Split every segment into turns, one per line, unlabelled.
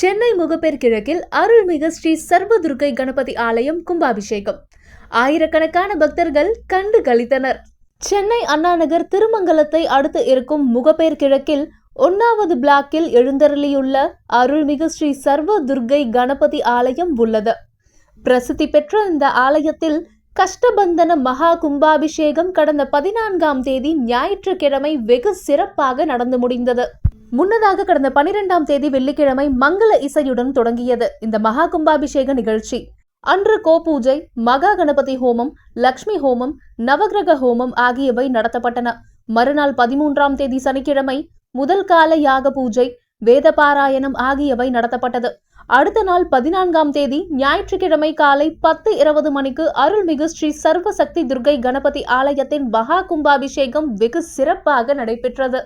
சென்னை முகப்பேர் கிழக்கில் அருள்மிகு ஸ்ரீ சர்வதுர்க்கை கணபதி ஆலயம் கும்பாபிஷேகம். ஆயிரக்கணக்கான பக்தர்கள் கண்டு கழித்தனர் சென்னை அண்ணாநகர் திருமங்கலத்தை அடுத்து இருக்கும் முகப்பேர் கிழக்கில் ஒன்னாவது பிளாக்கில் எழுந்தருளியுள்ள அருள்மிகு ஸ்ரீ சர்வதுர்க்கை கணபதி ஆலயம் உள்ளது. பிரசித்தி பெற்ற இந்த ஆலயத்தில் கஷ்டபந்தன மகா கும்பாபிஷேகம் கடந்த பதினான்காம் தேதி ஞாயிற்றுக்கிழமை வெகு சிறப்பாக நடந்து முடிந்தது. முன்னதாக கடந்த பனிரெண்டாம் தேதி வெள்ளிக்கிழமை மங்கள இசையுடன் தொடங்கியது இந்த மகா கும்பாபிஷேக நிகழ்ச்சி. அன்று கோபூஜை மகா கணபதி ஹோமம் லக்ஷ்மி ஹோமம் நவகிரக ஹோமம் ஆகியவை நடத்தப்பட்டன. மறுநாள் பதிமூன்றாம் தேதி சனிக்கிழமை முதல் கால யாக பூஜை வேத பாராயணம் ஆகியவை நடத்தப்பட்டது. அடுத்த நாள் பதினான்காம் தேதி ஞாயிற்றுக்கிழமை காலை பத்து இருபது மணிக்கு அருள்மிகு ஸ்ரீ சர்வசக்தி துர்க்கை கணபதி ஆலயத்தின் மகா கும்பாபிஷேகம் வெகு சிறப்பாக நடைபெற்றது.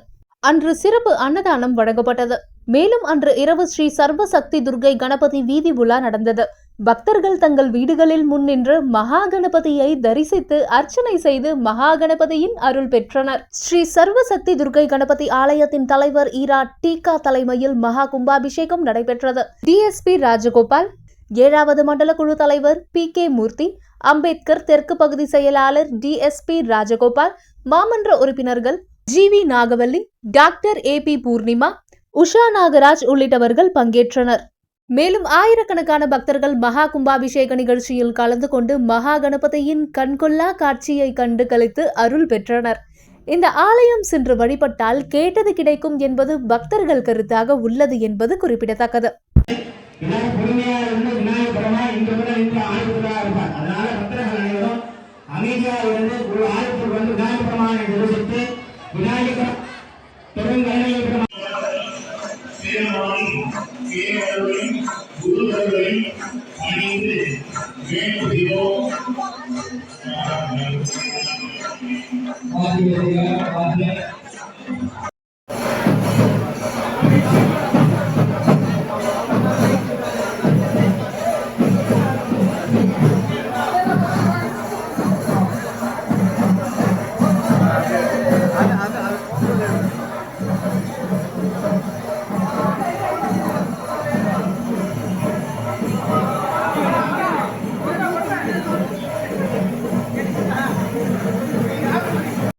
அன்று சிறப்பு அன்னதானம் வழங்கப்பட்டது. மேலும் அன்று இரவு ஸ்ரீ சர்வசக்தி துர்க்கை கணபதி வீதி உலா நடந்தது. பக்தர்கள் தங்கள் வீடுகளில் முன்னின்று மகா கணபதியை தரிசித்து அர்ச்சனை செய்து மகா கணபதியின் அருள் பெற்றனர். ஸ்ரீ சர்வசக்தி துர்க்கை கணபதி ஆலயத்தின் தலைவர் ஈரா டீகா தலைமையில் மகா கும்பாபிஷேகம் நடைபெற்றது. டிஎஸ்பி ராஜகோபால் ஏழாவது மண்டல குழு தலைவர் பி கே மூர்த்தி அம்பேத்கர் தெற்கு பகுதி செயலாளர் டிஎஸ்பி ராஜகோபால் மாமன்ற உறுப்பினர்கள் G V Nagavalli doctor A P Poornima Usha Nagaraj உள்ளிட்டவர்கள் பங்கேற்றனர். மேலும் ஆயிரக்கணக்கான பக்தர்கள் மகா கும்பாபிஷேக நிகழ்ச்சியில் கலந்து கொண்டு மகா கணபதியின் கண்கொள்ளா காட்சியை கண்டு கழித்து அருள் பெற்றனர். இந்த ஆலயம் சென்று வழிபட்டால் கேட்டது கிடைக்கும் என்பது பக்தர்கள் கருத்தாக உள்ளது என்பது குறிப்பிடத்தக்கது.
அமைதியாக இருந்து ஒரு ஆயுதத்துக்கு வந்து விநாயகர் பெருமானை
அணிந்து வேண்டுகிறோம்.
ஆதிபதியாக